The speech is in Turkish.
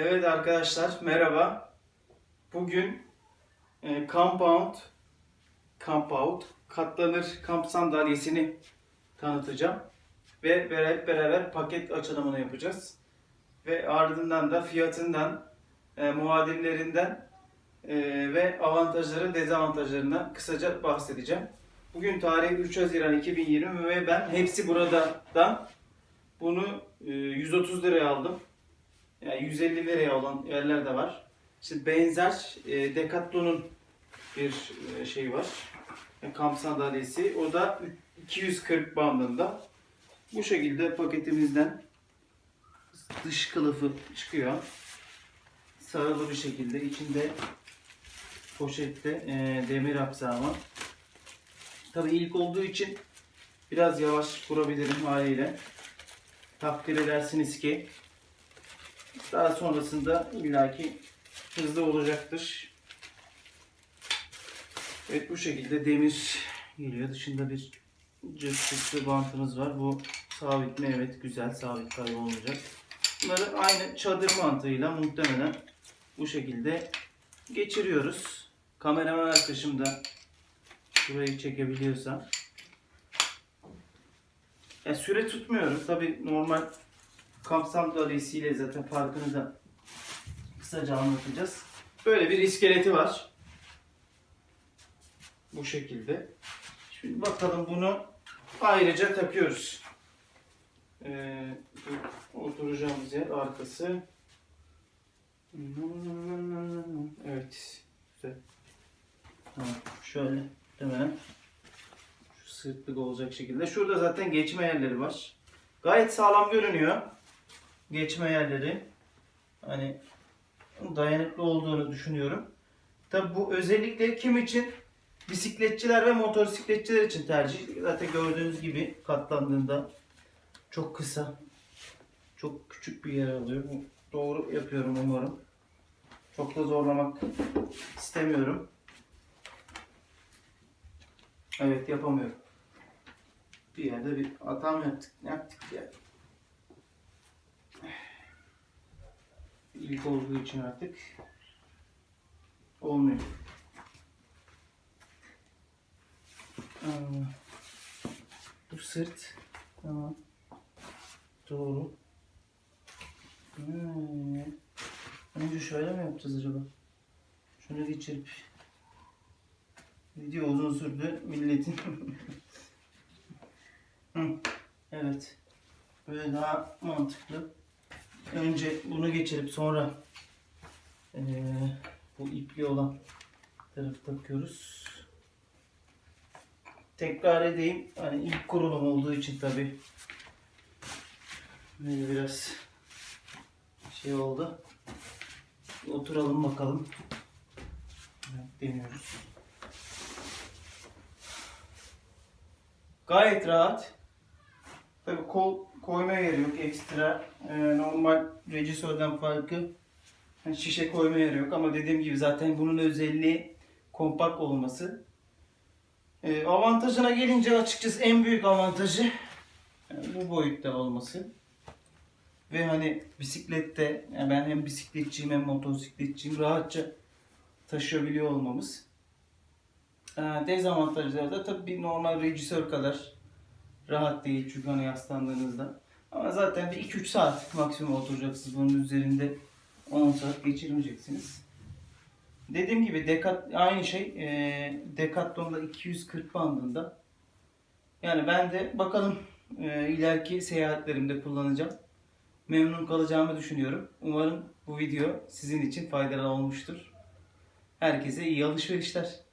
Evet arkadaşlar merhaba. Bugün e, Compound Compound katlanır kamp sandalyesini tanıtacağım. Ve bera- hep beraber paket açılımını yapacağız. Ve ardından da fiyatından, e, muadillerinden e, ve avantajları, dezavantajlarından kısaca bahsedeceğim. Bugün tarih 3 Haziran 2020 ve ben hepsi buradan bunu e, 130 liraya aldım. Yani 150 liraya olan yerler de var. İşte benzer e, Decathlon'un bir e, şey var. E, kamp sandalyesi. O da 240 bandında. Bu şekilde paketimizden dış kılıfı çıkıyor. Sarılı bir şekilde. içinde poşette e, demir aksamı. Tabii ilk olduğu için biraz yavaş kurabilirim haliyle. Takdir edersiniz ki daha sonrasında illaki hızlı olacaktır. Evet bu şekilde demir geliyor. Dışında bir cırt cırtlı bantımız var. Bu sabit mi? Evet güzel sabit kaybolmayacak. Bunları aynı çadır mantığıyla muhtemelen bu şekilde geçiriyoruz. Kameraman arkadaşım da burayı çekebiliyorsa. Ya süre tutmuyorum. Tabi normal kamp sandalyesiyle zaten farkını da kısaca anlatacağız. Böyle bir iskeleti var. Bu şekilde. Şimdi bakalım bunu ayrıca takıyoruz. Ee, oturacağımız yer arkası. Evet. Güzel. Tamam. Şöyle hemen şu sırtlık olacak şekilde. Şurada zaten geçme yerleri var. Gayet sağlam görünüyor. Geçme yerleri. Hani dayanıklı olduğunu düşünüyorum. Tabi bu özellikle kim için? Bisikletçiler ve motosikletçiler için tercih. Zaten gördüğünüz gibi katlandığında çok kısa, çok küçük bir yer alıyor. Doğru yapıyorum umarım. Çok da zorlamak istemiyorum. Evet yapamıyorum. Bir yerde bir hata mı yaptık? Ne yaptık ya? İlk olduğu için artık olmuyor. Aa, Bu sırt. Tamam. Doğru. Hmm. Önce şöyle mi yapacağız acaba? Şunu geçirip Video uzun sürdü milletin. Evet. Böyle daha mantıklı. Önce bunu geçirip sonra eee, bu ipli olan tarafı takıyoruz. Tekrar edeyim. Hani ilk kurulum olduğu için tabi böyle biraz şey oldu. Oturalım bakalım. Evet, deniyoruz. Gayet rahat. Tabi kol koyma yeri yok ekstra. Ee, normal Regisör'den farkı hani şişe koyma yeri yok ama dediğim gibi zaten bunun özelliği kompakt olması. Ee, avantajına gelince açıkçası en büyük avantajı yani bu boyutta olması. Ve hani bisiklette yani ben hem bisikletçiyim hem motosikletçiyim rahatça taşıyabiliyor olmamız. Ee, dezavantajları da tabii bir normal rejisör kadar rahat değil çünkü hani yaslandığınızda. Ama zaten bir 2-3 saat maksimum oturacaksınız bunun üzerinde 10 saat geçirmeyeceksiniz. Dediğim gibi Decat aynı şey e, Decathlon'da 240 bandında. Yani ben de bakalım e, ileriki seyahatlerimde kullanacağım. Memnun kalacağımı düşünüyorum. Umarım bu video sizin için faydalı olmuştur. Herkese iyi alışverişler.